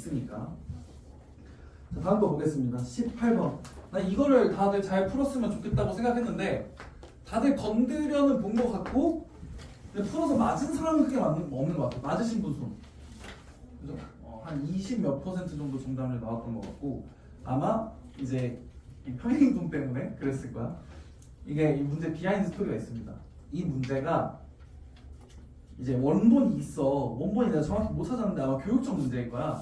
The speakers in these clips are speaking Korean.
있으니까. 자, 다음 거 보겠습니다. 18번. 나 이거를 다들 잘 풀었으면 좋겠다고 생각했는데 다들 건드려는 본 것 같고 근데 풀어서 맞은 사람은 크게 맞는, 없는 것 같아요. 맞으신 분 손. 그죠? 어, 한20 몇 퍼센트 정도 정답률 나왔던 것 같고 아마 이제 이 평행이동 때문에 그랬을 거야. 이게 이 문제 비하인드 스토리가 있습니다. 이 문제가 이제 원본이 있어. 원본이 내가 정확히 못 찾았는데 아마 교육청 문제일 거야.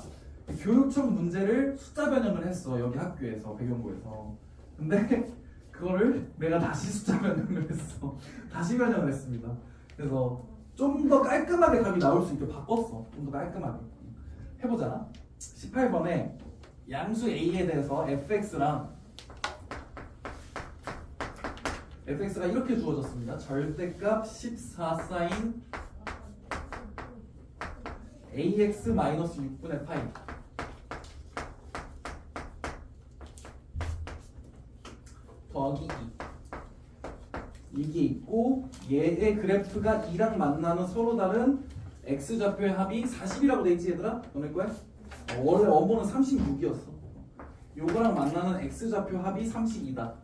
교육청 문제를 숫자 변형을 했어. 여기 학교에서 배경고에서. 근데 그거를 내가 다시 숫자 변형을 했어. 다시 변형을 했습니다. 그래서 좀 더 깔끔하게 답이 나올 수 있게 바꿨어. 좀 더 깔끔하게. 해보자. 18번에 양수 A에 대해서 fx랑 fx가 이렇게 주어졌습니다. 절대값 14 사인 ax 마이너스 6분의 파이 더하기 2 이게 있고 얘의 그래프가 2랑 만나는 서로 다른 x 좌표의 합이 40이라고 돼 있지 얘들아? 너네 거야? 어, 원래 원본은 36이었어 요거랑 만나는 x 좌표 합이 32다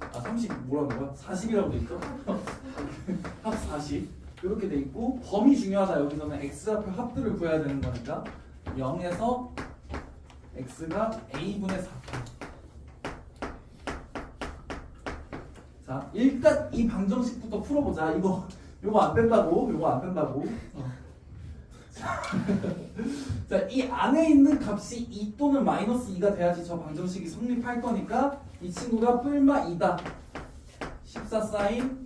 아 30 뭐라는 거야? 40이라고 돼 있어? 합 40. 이렇게 돼 있고 범위 중요하다. 여기서는 x 좌표 합들을 구해야 되는 거니까 0에서 x가 a분의 4. 자 일단 이 방정식부터 풀어보자. 이거 이거 안 된다고. 이거 안 된다고. 어. 자, 이 안에 있는 값이 2 또는 마이너스 2가 돼야지 저 방정식이 성립할 거니까 이 친구가 뿔마 2다. 14 사인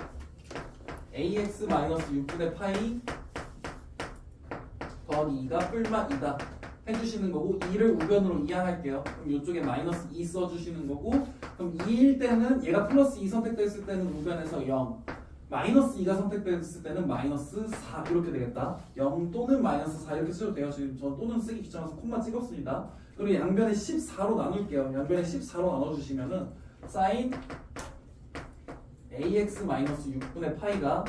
ax 마이너스 6분의 파이 더하기 2가 뿔마 2다. 해주시는 거고 2를 우변으로 이항할게요. 그럼 이쪽에 마이너스 2 써주시는 거고 그럼 2일 때는 얘가 플러스 2 선택됐을 때는 우변에서 0 마이너스 2가 선택됐을 때는 마이너스 4 이렇게 되겠다. 0 또는 마이너스 4 이렇게 쓰셔도 돼요. 지금 저 또는 쓰기 귀찮아서 콤마 찍었습니다. 그리고 양변에 14로 나눌게요. 양변에 14로 나눠주시면은 사인 ax 마이너스 6분의 파이가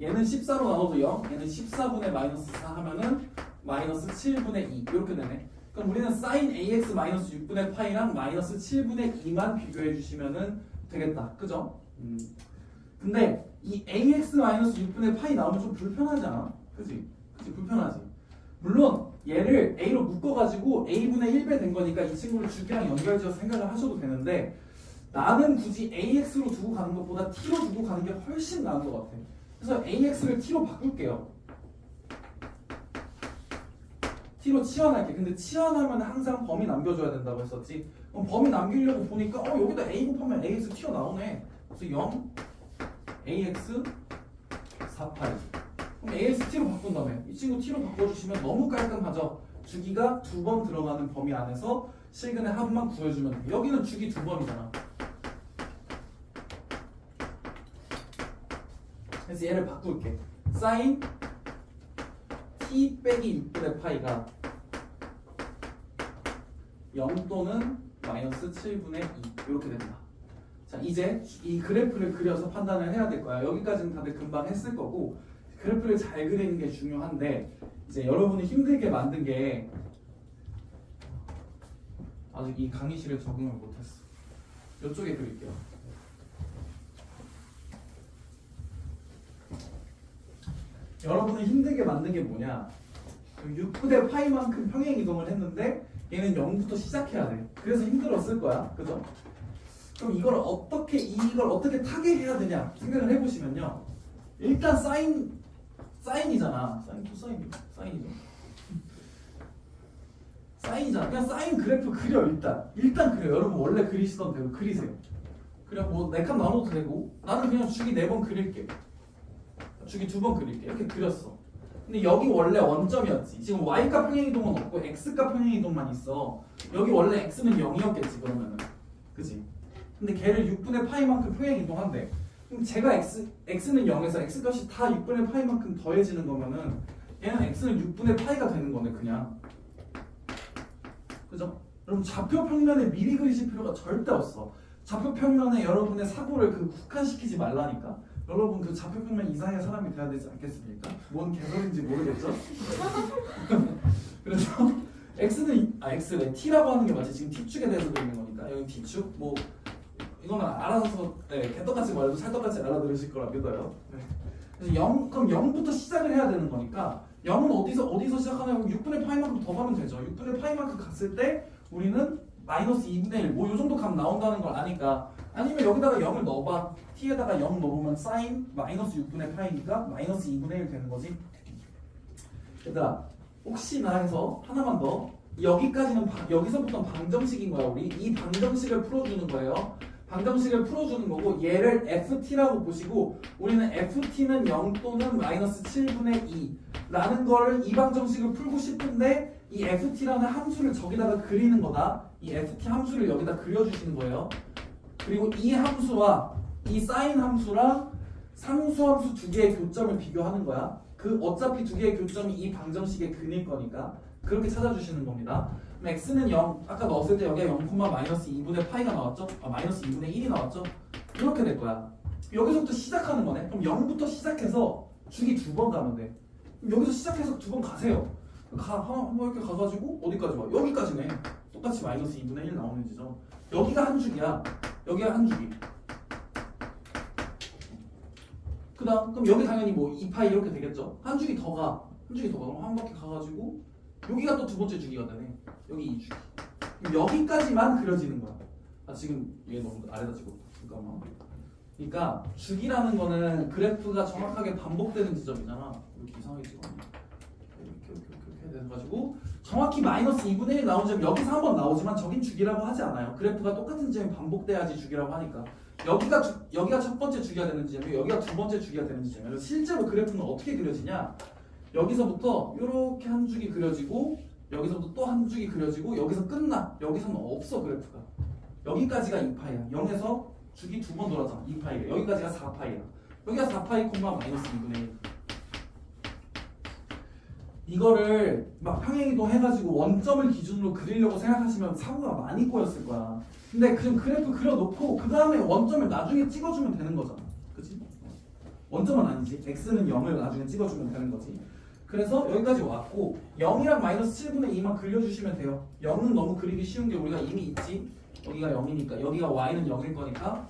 얘는 14로 나눠도 0, 얘는 14분의 마이너스 4 하면은 마이너스 7분의 2 이렇게 되네. 그럼 우리는 사인 ax 마이너스 6분의 파이랑 마이너스 7분의 2만 비교해 주시면은 되겠다. 그죠? 음. 근데 이 ax 마이너스 6분의 파이 나오면 좀 불편하지 않아? 그지? 그지? 불편하지. 물론 얘를 a로 묶어가지고 a분의 1배 된 거니까 이 친구를 주기랑 연결지어서 생각을 하셔도 되는데 나는 굳이 ax로 두고 가는 것보다 t로 두고 가는 게 훨씬 나은 것 같아. 그래서 ax를 t로 바꿀게요. T로 치환할게. 근데 치환하면 항상 범위 남겨줘야 된다고 했었지. 그럼 범위 남기려고 보니까 어 여기다 a 곱하면 ax 튀어나오네. 그래서 0 ax 48 그럼 ax t로 바꾼 다음에 이 친구 t로 바꿔주시면 너무 깔끔하죠 주기가 두 번 들어가는 범위 안에서 실근의 합만 구해주면 돼 여기는 주기 두 번이잖아 그래서 얘를 바꿀게 사인 t 빼기 6분의 파이가 0 또는 마이너스 7분의 2 이렇게 된다 자 이제 이 그래프를 그려서 판단을 해야 될 거야. 여기까지는 다들 금방 했을 거고 그래프를 잘 그리는 게 중요한데 이제 여러분이 힘들게 만든 게 아직 이 강의실에 적응을 못했어. 이쪽에 그릴게요. 여러분이 힘들게 만든 게 뭐냐? 6분의 파이만큼 평행 이동을 했는데 얘는 0부터 시작해야 돼. 그래서 힘들었을 거야. 그죠? 그럼 이걸 어떻게 이걸 어떻게 타게 해야 되냐 생각을 해보시면요. 일단 사인 사인이잖아. 사인 코사인 사인이죠. 사인이잖아. 그냥 사인 그래프 그려 일단. 일단 그려. 여러분 원래 그리시던 대로 그리세요. 그냥 뭐네칸 나눠도 되고 나는 그냥 주기 네 번 그릴게. 주기 두 번 그릴게. 이렇게 그렸어. 근데 여기 원래 원점이었지. 지금 y값 평행이동은 없고 x값 평행이동만 있어. 여기 원래 x는 0이었겠지 그러면은. 그지? 근데 걔를 6분의 파이만큼 평행 이동한대. 그럼 제가 x x는 0에서 x 값이 다 6분의 파이만큼 더해지는 거면은 얘는 x는 6분의 파이가 되는 거네 그냥. 그죠? 여러분 좌표 평면에 미리 그리실 필요가 절대 없어. 좌표 평면에 여러분의 사고를 그 국한시키지 말라니까. 여러분 그 좌표 평면 이상의 사람이 돼야 되지 않겠습니까? 뭔 개소리인지 모르겠죠? 아 x 왜 t라고 하는 게 맞지 지금 t축에 대해서 배우는 거니까 여기 t축 뭐 이거는 알아서 네, 개떡같이 말해도 찰떡같이 알아들으실 거라 믿어요. 네. 그래서 0 그럼 0부터 시작을 해야 되는 거니까 0은 어디서 어디서 시작하냐면 6분의 파이만큼 더 가면 되죠. 6분의 파이만큼 갔을 때 우리는 마이너스 2분의 1, 뭐요 정도 값 나온다는 걸 아니까 아니면 여기다가 0을 넣어봐. t에다가 0 넣으면 사인 마이너스 6분의 파이니까 마이너스 2분의 1 되는 거지. 얘들아 혹시나 해서 하나만 더 여기까지는 바- 여기서부터 방정식인 거야 우리 이 방정식을 풀어주는 거예요. 방정식을 풀어주는 거고 얘를 ft라고 보시고 우리는 ft는 0 또는 마이너스 7분의 2 라는 거를 이 방정식을 풀고 싶은데 이 ft라는 함수를 저기다가 그리는 거다. 이 ft 함수를 여기다 그려주시는 거예요. 그리고 이 함수와 이 사인 함수랑 상수 함수 두 개의 교점을 비교하는 거야. 그 어차피 두 개의 교점이 이 방정식의 근일 거니까 그렇게 찾아주시는 겁니다. x는 0, 아까 넣었을 때 여기가 0, 마이너스 2분의 파이가 나왔죠? 아, 마이너스 2분의 1이 나왔죠? 이렇게 될 거야. 여기서부터 시작하는 거네. 그럼 0부터 시작해서 주기 두 번 가면 돼. 여기서 시작해서 두 번 가세요. 가, 한번 이렇게 가가지고 어디까지 와? 여기까지네. 똑같이 마이너스 2분의 1 나오는 지점. 여기가 한 줄이야. 여기가 한 줄이. 그다음 그럼 여기 당연히 뭐 2파이 이렇게 되겠죠. 한 줄이 더 가. 한 줄이 더 가. 그럼 한 바퀴 가가지고 여기가 또 두 번째 주기가 되네. 여기 2주기. 그럼 여기까지만 그려지는 거야. 아 지금 얘 너무 아래다 찍었다. 잠깐만. 그러니까 주기라는 거는 그래프가 정확하게 반복되는 지점이잖아. 이렇게 이상하게 찍었네. 돼가지고 정확히 마이너스 2분의 1 나온 점 여기서 한번 나오지만 저긴 주기라고 하지 않아요. 그래프가 똑같은 지점이 반복돼야지 주기라고 하니까 여기가 주, 여기가 첫 번째 주기가 되는 지점이고 여기가 두 번째 주기가 되는 지점이에요. 실제로 그래프는 어떻게 그려지냐? 여기서부터 이렇게 한 줄이 그려지고 여기서부터 또 한 줄이 그려지고 여기서 끝나. 여기서는 없어 그래프가. 여기까지가 2파이야. 0에서 주기 두 번 돌았잖아. 2파이래. 여기까지가 4파이야. 여기가 4파이 콤마 마이너스 2분의 1. 이거를 막 평행이동 해가지고 원점을 기준으로 그리려고 생각하시면 사고가 많이 꼬였을 거야. 근데 그 그래프 그려놓고 그 다음에 원점을 나중에 찍어주면 되는 거잖아. 그치? 원점은 아니지. x는 0을 나중에 찍어주면 되는 거지. 그래서 여기까지 왔고 0이랑 마이너스 7분의 2만 그려주시면 돼요. 0은 너무 그리기 쉬운 게 우리가 이미 있지. 여기가 0이니까 여기가 y는 0일 거니까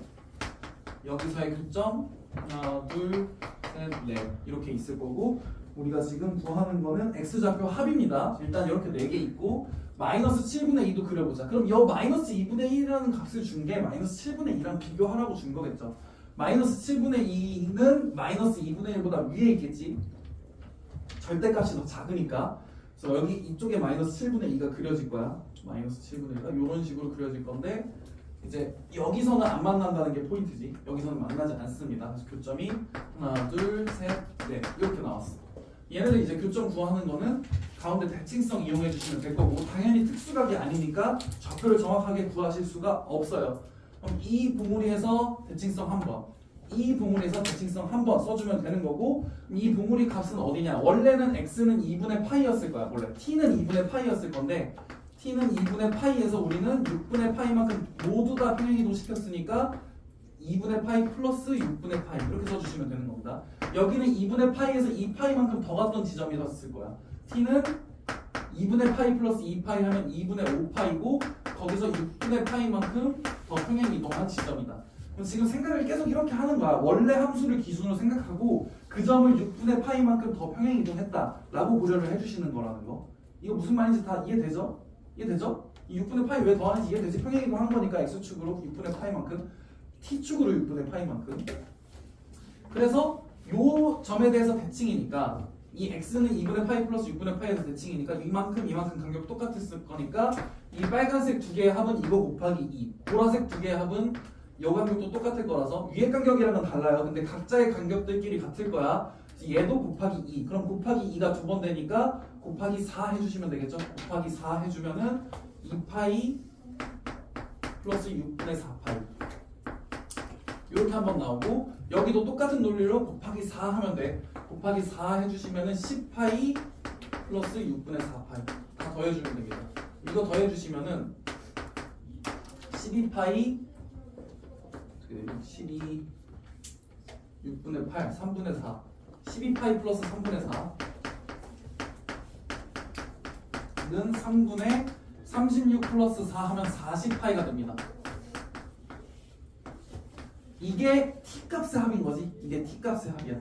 여기서의 교점 하나 둘 셋 넷 이렇게 있을 거고 우리가 지금 구하는 거는 x좌표 합입니다. 일단 이렇게 4개 있고 마이너스 7분의 2도 그려보자. 그럼 이 마이너스 2분의 1이라는 값을 준 게 마이너스 7분의 2랑 비교하라고 준 거겠죠. 마이너스 7분의 2는 마이너스 2분의 1보다 위에 있겠지. 절대값이 더 작으니까. 그래서 여기 이쪽에 마이너스 7분의 2가 그려질 거야. 마이너스 7분의 2가 이런 식으로 그려질 건데 이제 여기서는 안 만난다는 게 포인트지. 여기서는 만나지 않습니다. 그래서 교점이 하나, 둘, 셋, 넷 이렇게 나왔어. 얘네들 이제 교점 구하는 거는 가운데 대칭성 이용해 주시면 될 거고 당연히 특수각이 아니니까 좌표를 정확하게 구하실 수가 없어요. 그럼 이 봉우리에서 대칭성 한 번, 이 봉우리에서 대칭성 한 번 써주면 되는 거고 이 봉우리 값은 어디냐? 원래는 x는 2분의 파이였을 거야. 원래 t는 2분의 파이였을 건데 t는 2분의 파이에서 우리는 6분의 파이만큼 모두 다 평행이동 시켰으니까 2분의 파이 플러스 6분의 파이 이렇게 써주시면 되는 겁니다. 여기는 2분의 파이에서 2파이만큼 더 갔던 지점이었을 거야. t는 2분의 파이 플러스 2파이 하면 2분의 5파이고 거기서 6분의 파이만큼 더 평행 이동한 지점이다. 지금 생각을 계속 이렇게 하는 거야. 원래 함수를 기준으로 생각하고 그 점을 6분의 파이만큼 더 평행 이동했다라고 고려를 해주시는 거라는 거. 이거 무슨 말인지 다 이해되죠? 이해되죠? 이 6분의 파이 왜 더하는지 이해되지? 평행 이동한 거니까 x축으로 6분의 파이만큼 t축으로 6분의 파이만큼. 그래서 요 점에 대해서 대칭이니까 이 x는 2분의 파이 플러스 6분의 파이에서 대칭이니까 이만큼 이만큼 간격 똑같았을 거니까 이 빨간색 두 개의 합은 이거 곱하기 2 보라색 두 개의 합은 요 간격도 똑같을 거라서 위의 간격이랑 은 달라요. 근데 각자의 간격들끼리 같을 거야. 얘도 곱하기 2 그럼 곱하기 2가 두 번 되니까 곱하기 4 해주시면 되겠죠? 곱하기 4 해주면은 2파이 플러스 6분의 4파이 이렇게 한번 나오고 여기도 똑같은 논리로 곱하기 4 하면 돼. 곱하기 4 해주시면은 10파이 플러스 6분의 4파이 다 더해주면 됩니다. 이거 더해주시면은 12파이 12 6분의 8 3분의 4 12파이 플러스 3분의 4는 3분의 36 플러스 4 하면 40파이가 됩니다. 이게 t 값의 합인 거지. 이게 t 값의 합이야.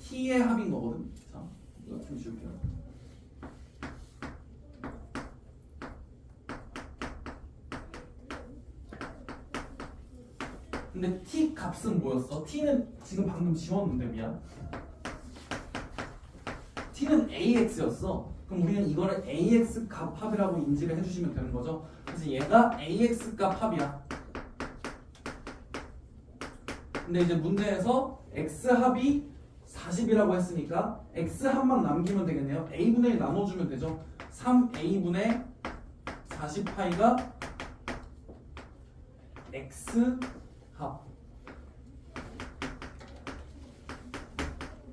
t의 합인 거거든. 자, 이거 좀 지울게요. 근데 t 값은 뭐였어? t는 지금 방금 지웠는데 미안. t는 ax였어. 그럼 우리는 이거를 ax 값 합이라고 인지를 해주시면 되는 거죠. 그래서 얘가 ax 값 합이야. 근데 이제 문제에서 x 합이 40이라고 했으니까 x 합만 남기면 되겠네요. a분의 1 나눠주면 되죠. 3a분의 40파이가 x 합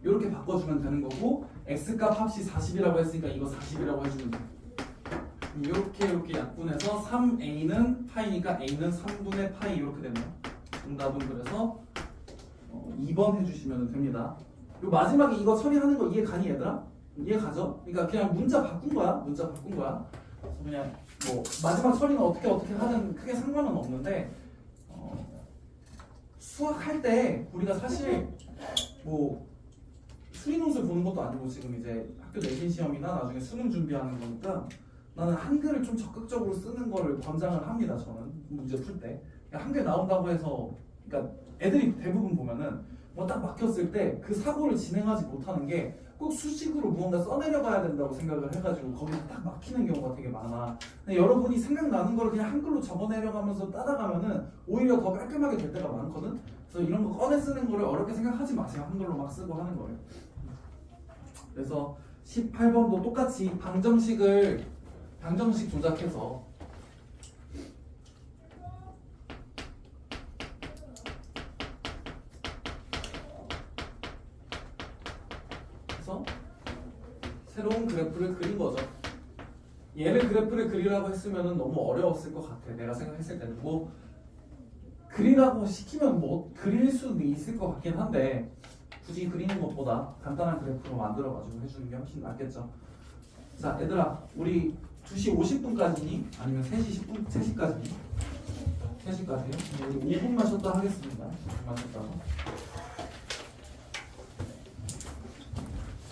이렇게 바꿔주면 되는 거고 x값 합시 40이라고 했으니까 이거 40이라고 해주면 돼 이렇게 이렇게 약분해서 3a는 파이니까 a는 3분의 파이 이렇게 되네요 정답은 그래서 어, 2번 해주시면 됩니다 요 마지막에 이거 처리하는 거 이해 가니 얘들아? 이해 가죠? 그러니까 그냥 문자 바꾼 거야 문자 바꾼 거야 그래서 그냥 뭐 마지막 처리는 어떻게 어떻게 하든 크게 상관은 없는데 어, 수학할 때 우리가 사실 뭐 수리논술 보는 것도 아니고 지금 이제 학교 내신 시험이나 나중에 수능 준비하는 거니까 나는 한글을 좀 적극적으로 쓰는 거를 권장을 합니다. 저는 문제 풀 때. 한글 나온다고 해서 그러니까 애들이 대부분 보면은 뭐 딱 막혔을 때 그 사고를 진행하지 못하는 게 꼭 수식으로 무언가 써내려가야 된다고 생각을 해가지고 거기서 딱 막히는 경우가 되게 많아. 근데 여러분이 생각나는 걸 그냥 한글로 적어내려가면서 따라가면은 오히려 더 깔끔하게 될 때가 많거든. 그래서 이런 거 꺼내 쓰는 거를 어렵게 생각하지 마세요. 한글로 막 쓰고 하는 거예요. 그래서 18번도 똑같이 방정식을 방정식 조작해서 새로운 그래프를 그린 거죠. 얘를 그래프를 그리라고 했으면 너무 어려웠을 것 같아. 내가 생각했을 때는 뭐 그리라고 시키면 뭐 그릴 수도 있을 것 같긴 한데 굳이 그리는 것보다 간단한 그래프로 만들어가지고 해주는 게 훨씬 낫겠죠. 자, 얘들아, 우리 2시 50분까지니? 아니면 3시 10분, 3시까지니? 3시까지요? 우리 5분만 쉬었다 하겠습니다. 5분만 쉬었다가.